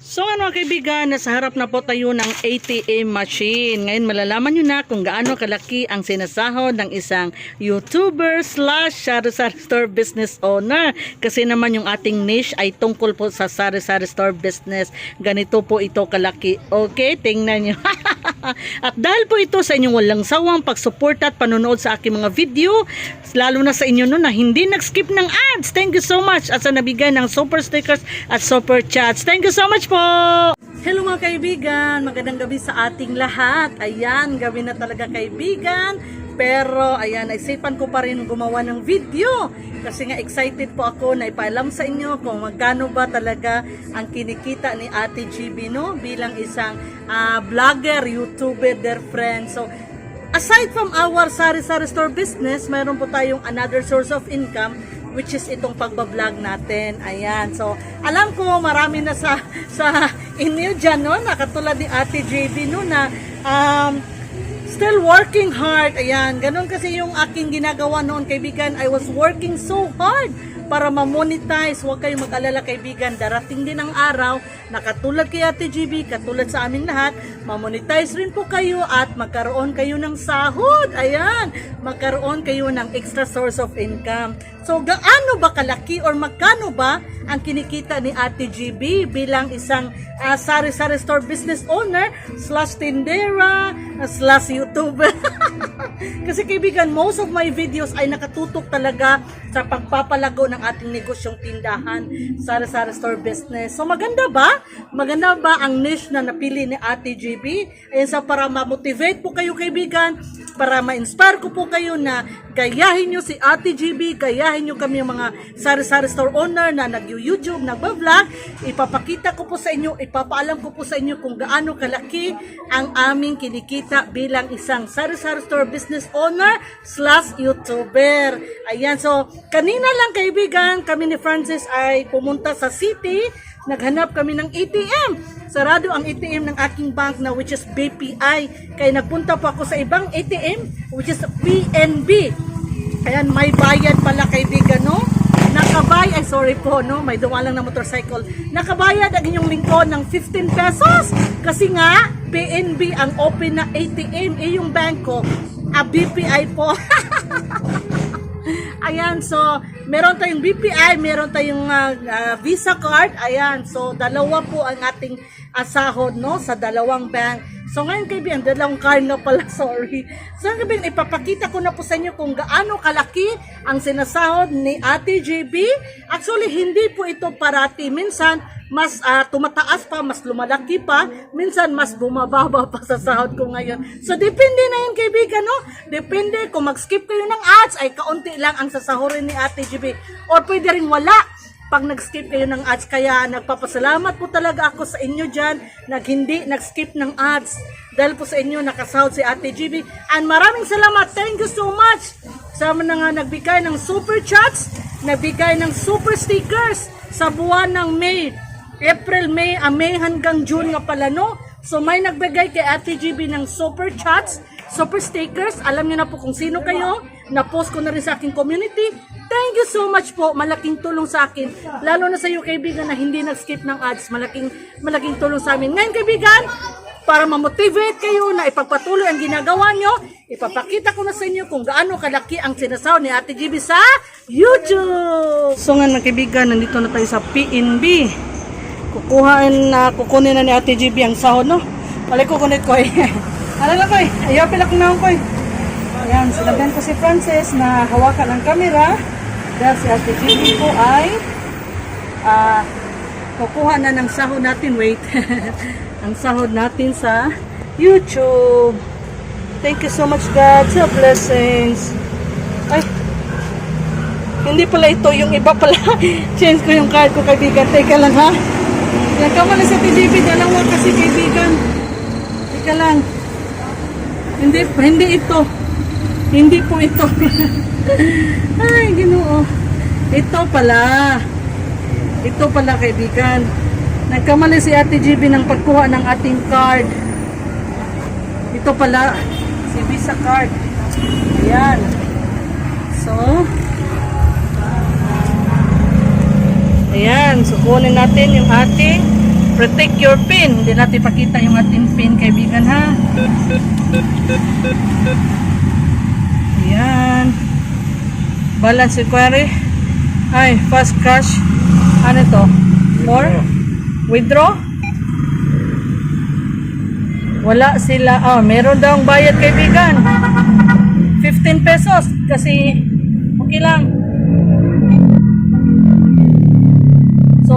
So ano mga kaibigan, nasa harap na po tayo ng ATM machine. Ngayon malalaman nyo na kung gaano kalaki ang sinasahod ng isang YouTuber slash sari-sari store business owner. Kasi naman yung ating niche ay tungkol po sa sari-sari store business. Ganito po ito kalaki. Okay, tingnan nyo. at dahil po ito sa inyong walang sawang pagsuporta at panonood sa aking mga video, lalo na sa inyo no na hindi nag-skip ng ads. Thank you so much at sa nabigay ng super stickers at super chats. Thank you so much po! Hello mga kaibigan, magandang gabi sa ating lahat. Ayan, gabi na talaga kaibigan. Pero ayan, naisipan ko pa rin gumawa ng video kasi nga excited po ako na ipaalam sa inyo kung magkano ba talaga ang kinikita ni Ate GB no bilang isang ah, vlogger, YouTuber, dear friend. So aside from our sari-sari store business, mayroon po tayong another source of income which is itong pagbablog natin. Ayan. So, alam ko marami na sa sa inyo dyan, no? Na katulad ni Ate JB, no? Na um, still working hard. Ayan. Ganon kasi yung aking ginagawa noon, kaibigan. I was working so hard para ma-monetize. Huwag kayong mag-alala kaibigan. Darating din ang araw na katulad kay Ate GB, katulad sa amin lahat, ma-monetize rin po kayo at magkaroon kayo ng sahod. Ayan, magkaroon kayo ng extra source of income. So, gaano ba kalaki or magkano ba ang kinikita ni Ate GB bilang isang ah, sari-sari store business owner slash tindera slash YouTuber? Kasi kaibigan, most of my videos ay nakatutok talaga sa pagpapalago ng ating negosyong tindahan, sari-sari store business. So maganda ba? Maganda ba ang niche na napili ni Ate GB? Ayan sa para ma-motivate po kayo kaibigan, para ma-inspire ko po kayo na gayahin nyo si Ate GB, gayahin nyo kami yung mga sari-sari store owner na nag-YouTube, nagbablog. Ipapakita ko po sa inyo, ipapaalam ko po sa inyo kung gaano kalaki ang aming kinikita bilang isang sari-sari store business owner slash YouTuber. Ayan, so kanina lang kaibigan, kami ni Francis ay pumunta sa city, naghanap kami ng ATM. Sarado ang ATM ng aking bank na which is BPI. Kaya nagpunta po ako sa ibang ATM which is PNB. Ayan, may bayad pala kaibigan, sorry po, no? May dumalang na motorcycle. Nakabayad ang inyong lingkod ng 15 pesos. Kasi nga, PNB ang open na ATM. Eh, yung bank ko, ah, BPI po. Ayan, so meron tayong BPI, meron tayong ah, ah, Visa card. Ayan, so dalawa po ang ating ah, sahod no sa dalawang bank. So ngayon kaibigan, dalawang card na pala, sorry. So ngayon kaibigan, ipapakita ko na po sa inyo kung gaano kalaki ang sinasahod ni Ate JB. Actually, hindi po ito parati. Minsan, mas ah, tumataas pa, mas lumalaki pa, minsan mas bumababa pa sa sahod ko ngayon. So depende na yun kaibigan, no? Depende kung mag-skip kayo ng ads, ay kaunti lang ang sasahurin ni Ate GB. Or pwede rin wala pag nag-skip kayo ng ads. Kaya nagpapasalamat po talaga ako sa inyo dyan, nag hindi nag-skip ng ads. Dahil po sa inyo nakasahod si Ate GB. And maraming salamat. Thank you so much. Sama na nagbigay ng super chats, nagbigay ng super stickers sa buwan ng May. April, May, ah, May hanggang June nga pala, no? So may nagbigay kay Ate GB ng super chats, super stickers. Alam niyo na po kung sino kayo. Na-post ko na rin sa aking community. Thank you so much po. Malaking tulong sa akin. Lalo na sa iyo kaibigan na hindi nag-skip ng ads. Malaking, malaking tulong sa amin. Ngayon kaibigan, para ma-motivate kayo na ipagpatuloy ang ginagawa nyo, ipapakita ko na sa inyo kung gaano kalaki ang sinasaw ni Ate GB sa YouTube. So nga mga kaibigan, nandito na tayo sa PNB kukuhaan na kukunin na ni Ate GB ang sahod no balik ko ko eh ano na ko eh ayaw pilak na ako eh ayan sinabihan ko si Francis na hawakan ang camera dahil si Ate GB po ay ah kukuha na ng sahod natin wait ang sahod natin sa YouTube thank you so much God sa blessings ay hindi pala ito, yung iba pala. Change ko yung card ko, kaibigan. Teka lang, ha? Muna sa TGP, dalawa kasi kaibigan. Teka lang. Hindi, hindi ito. Hindi po ito. Ay, ginoo. Ito pala. Ito pala, kaibigan. Nagkamali si Ate GB ng pagkuha ng ating card. Ito pala, si Visa card. Ayan. So, Ayan, so kunin natin yung ating protect your pin. Hindi natin pakita yung ating pin, kaibigan, ha? Yan. Balance inquiry. Ay, fast cash. Ano to? More? Withdraw? Wala sila. Oh, meron daw ang bayad kaibigan. 15 pesos. Kasi, okay lang. So,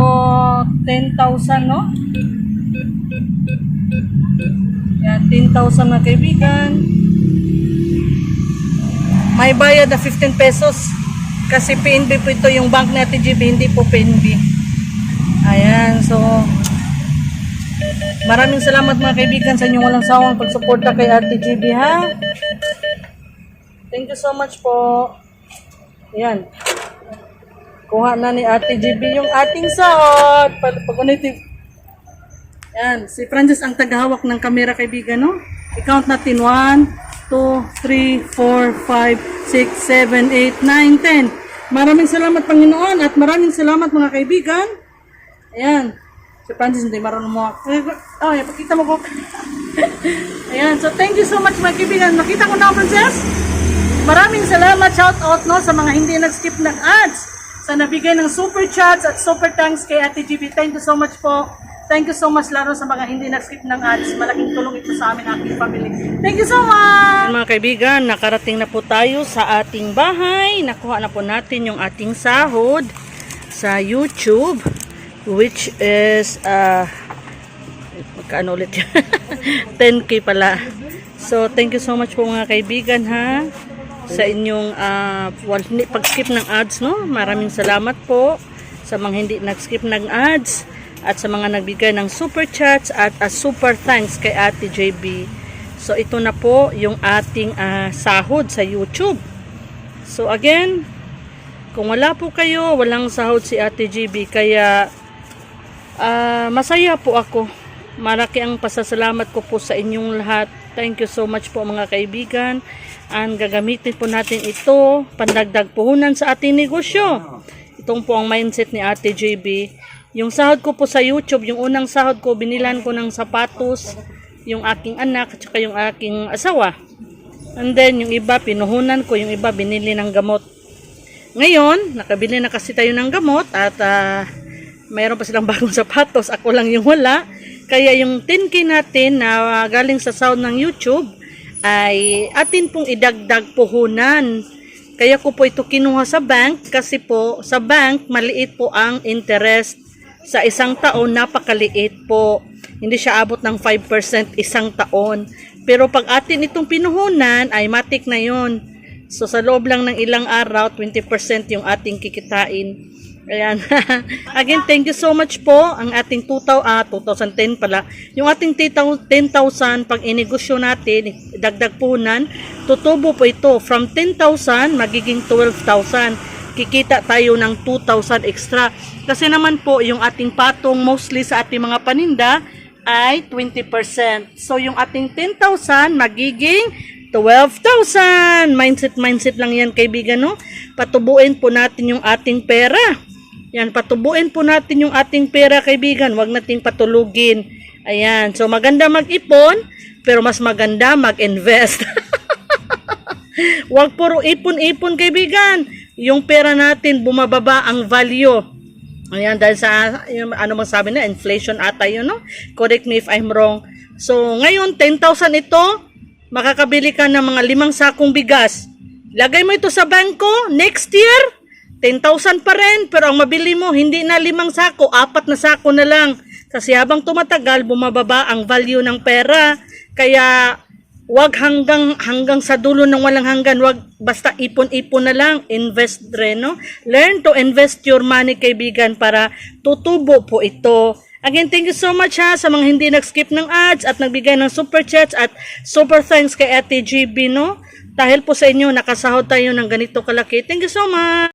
10,000, no? Yan, 10,000 na kaibigan. May bayad na 15 pesos. Kasi PNB po ito yung bank na TGB, hindi po PNB. Ayan, so maraming salamat mga kaibigan sa inyong walang sawang pagsuporta kay Ate GB ha. Thank you so much po. Ayan. Kuha na ni Ate GB yung ating sahod. Pag pag Yan, si Francis ang tagahawak ng kamera kaibigan, no? I-count natin 1, 2, 3, 4, 5, 6, 7, 8, 9, 10. Maraming salamat Panginoon at maraming salamat mga kaibigan. Ayan. Si Francis hindi marunong mo. Oh, yan, pakita mo ko. Ayan, so thank you so much mga kaibigan. Nakita ko na, Francis. Maraming salamat, shout out no, sa mga hindi nag-skip ng ads. Sa nabigay ng super chats at super thanks kay Ate GB. Thank you so much po. Thank you so much lalo sa mga hindi nag-skip ng ads. Malaking tulong ito sa amin, aking family. Thank you so much! Mga kaibigan, nakarating na po tayo sa ating bahay. Nakuha na po natin yung ating sahod sa YouTube which is uh, magkano ulit yan? 10k pala. So, thank you so much po mga kaibigan ha sa inyong uh, pag-skip ng ads no. Maraming salamat po sa mga hindi nag-skip ng ads at sa mga nagbigay ng super chats at a super thanks kay Ate JB. So, ito na po yung ating ah, sahod sa YouTube. So, again, kung wala po kayo, walang sahod si Ate GB. Kaya, ah, masaya po ako. Maraki ang pasasalamat ko po sa inyong lahat. Thank you so much po mga kaibigan. And gagamitin po natin ito, pandagdag puhunan sa ating negosyo. Itong po ang mindset ni Ate JB. Yung sahod ko po sa YouTube, yung unang sahod ko, binilan ko ng sapatos, yung aking anak, at saka yung aking asawa. And then, yung iba, pinuhunan ko, yung iba, binili ng gamot. Ngayon, nakabili na kasi tayo ng gamot at ah, mayroon pa silang bagong sapatos. Ako lang yung wala. Kaya yung 10k natin na ah, galing sa sound ng YouTube ay atin pong idagdag puhunan. Kaya ko po ito kinuha sa bank kasi po sa bank maliit po ang interest sa isang taon napakaliit po. Hindi siya abot ng 5% isang taon. Pero pag atin itong pinuhunan ay matik na yon. So sa loob lang ng ilang araw, 20% yung ating kikitain. Ayan. Again, thank you so much po. Ang ating 2000, ah, 2010 pala. Yung ating 10,000 pag inegosyo natin, dagdag puhunan, tutubo po ito. From 10,000, magiging 12,000. Kikita tayo ng 2,000 extra. Kasi naman po, yung ating patong mostly sa ating mga paninda ay 20%. So, yung ating 10,000 magiging 12,000. Mindset, mindset lang yan, kaibigan, no? Patubuin po natin yung ating pera. Yan, patubuin po natin yung ating pera, kaibigan. Huwag nating patulugin. Ayan. So, maganda mag-ipon, pero mas maganda mag-invest. Huwag puro ipon-ipon, kaibigan. Yung pera natin, bumababa ang value. Ayan, dahil sa, yung, ano mang sabi na, inflation ata yun, no? Correct me if I'm wrong. So, ngayon, 10,000 ito, makakabili ka ng mga limang sakong bigas. Lagay mo ito sa bangko, next year, 10,000 pa rin, pero ang mabili mo, hindi na limang sako, apat na sako na lang. Kasi habang tumatagal, bumababa ang value ng pera. Kaya, wag hanggang hanggang sa dulo ng walang hanggan, wag basta ipon-ipon na lang, invest rin, no? Learn to invest your money, kaibigan, para tutubo po ito. Again, thank you so much ha sa mga hindi nag-skip ng ads at nagbigay ng super chats at super thanks kay Ate GB, no? Dahil po sa inyo, nakasahod tayo ng ganito kalaki. Thank you so much!